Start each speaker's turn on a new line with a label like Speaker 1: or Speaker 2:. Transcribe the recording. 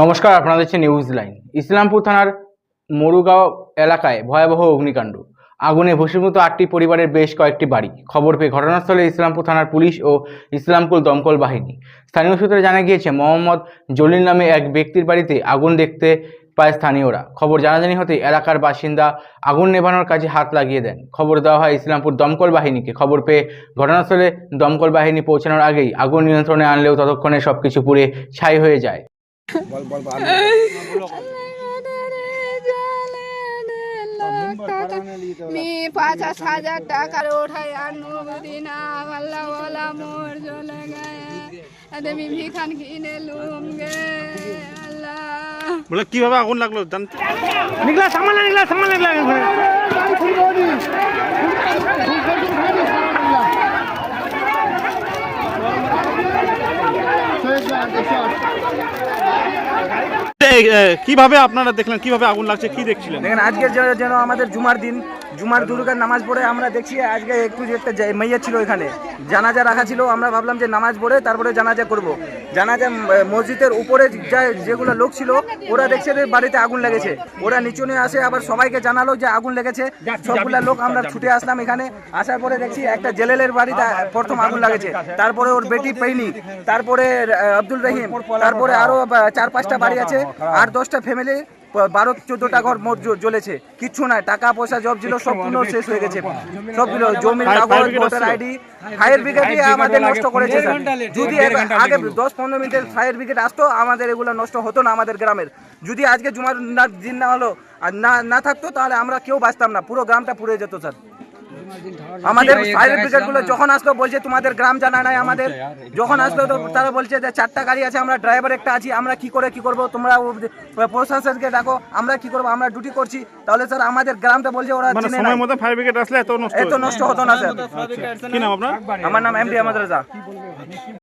Speaker 1: নমস্কার, আপনারা দেখছেন নিউজ লাইন ইসলামপুর থানার মরুগাঁও এলাকায় ভয়াবহ অগ্নিকাণ্ড। আগুনে ভস্মীভূত আটটি পরিবারের বেশ কয়েকটি বাড়ি। খবর পেয়ে ঘটনাস্থলে ইসলামপুর থানার পুলিশ ও ইসলামপুর দমকল বাহিনী। স্থানীয় সূত্রে জানা গিয়েছে, মোহাম্মদ জলিল নামে এক ব্যক্তির বাড়িতে আগুন দেখতে পায় স্থানীয়রা। খবর জানাজানি হতে এলাকার বাসিন্দা আগুন নেভানোর কাজে হাত লাগিয়ে দেন। খবর দেওয়া হয় ইসলামপুর দমকল বাহিনীকে। খবর পেয়ে ঘটনাস্থলে দমকল বাহিনী পৌঁছানোর আগেই আগুন নিয়ন্ত্রণে আনলেও ততক্ষণে সব কিছু পুড়ে ছাই হয়ে যায়।
Speaker 2: বল বল বল মি পাঁচ হাজার টাকার ওঠায় আর মুখ দিনা আল্লাহ ওলা মোর জ্বলে গায়ে আমি ভিখান কিনে লুম গে
Speaker 3: বলে কীভাবে আগুন লাগল জানতে
Speaker 4: নিকলা সামাল নিকলা সামাল নিকলা
Speaker 3: Vai, vai, vai. কীভাবে আপনারা দেখলেন কীভাবে আগুন লাগছে কি দেখছিলেন?
Speaker 4: দেখেন আজকের যে- যেন আমাদের জুমার দিন জুমার দুর্গার নামাজ পড়ে আমরা দেখছি আজকে একটু যে একটা মাইয়া ছিল এখানে জানাজা রাখা ছিল আমরা ভাবলাম যে নামাজ পড়ে তারপরে জানাজা করব। জানাজা মসজিদের উপরে যা- যেগুলো লোক ছিল ওরা দেখছে যে বাড়িতে আগুন লেগেছে। ওরা নিচু নিয়ে আসে আবার সবাইকে জানালো যে আগুন লেগেছে। সবগুলা লোক আমরা ছুটে আসলাম এখানে আসার পরে দেখছি একটা জেলেলের বাড়িতে প্রথম আগুন লাগেছে। তারপরে ওর বেটি পেইনি তারপরে আব্দুল রহিম তারপরে আরও আহ, চার পাঁচটা বাড়ি আছে। আট দশটা ফ্যামিলি বারো চোদ্দটা ঘর মোট জ্বলেছে। কিচ্ছু নাই টাকা পয়সা জব ছিল সবগুলো শেষ হয়ে গেছে। সবগুলো জমির কাগজ ভোটার আইডি ফায়ার ব্রিগেডই আমাদের নষ্ট করেছে যদি আগে দশ পনেরো মিনিটের ফায়ার ব্রিগেড আসতো আমাদের এগুলো নষ্ট হতো না আমাদের গ্রামের। যদি আজকে জুমার দিন না হলো আর না না থাকতো তাহলে আমরা কেউ বাঁচতাম না। পুরো গ্রামটা পুড়ে যেত স্যার। আমাদের ফায়ার ব্রিগেডগুলো যখন আসলো বলছে তোমাদের গ্রাম জানা নাই আমাদের। যখন আসলো তো তারা বলছে যে চারটা গাড়ি আছে আমরা ড্রাইভার একটা আছি আমরা কি করে কি করব? তোমরা প্রশাসনকে ডাকো আমরা কি করব? আমরা ডিউটি করছি। তাহলে স্যার আমাদের গ্রামটা বলছে ওরা
Speaker 3: মানে সময় মতো ফায়ার ব্রিগেড আসলে এত নষ্ট
Speaker 4: এত নষ্ট হতো না স্যার
Speaker 3: কি নাম আপনার?
Speaker 4: আমার নাম এমডি আমাদের রাজা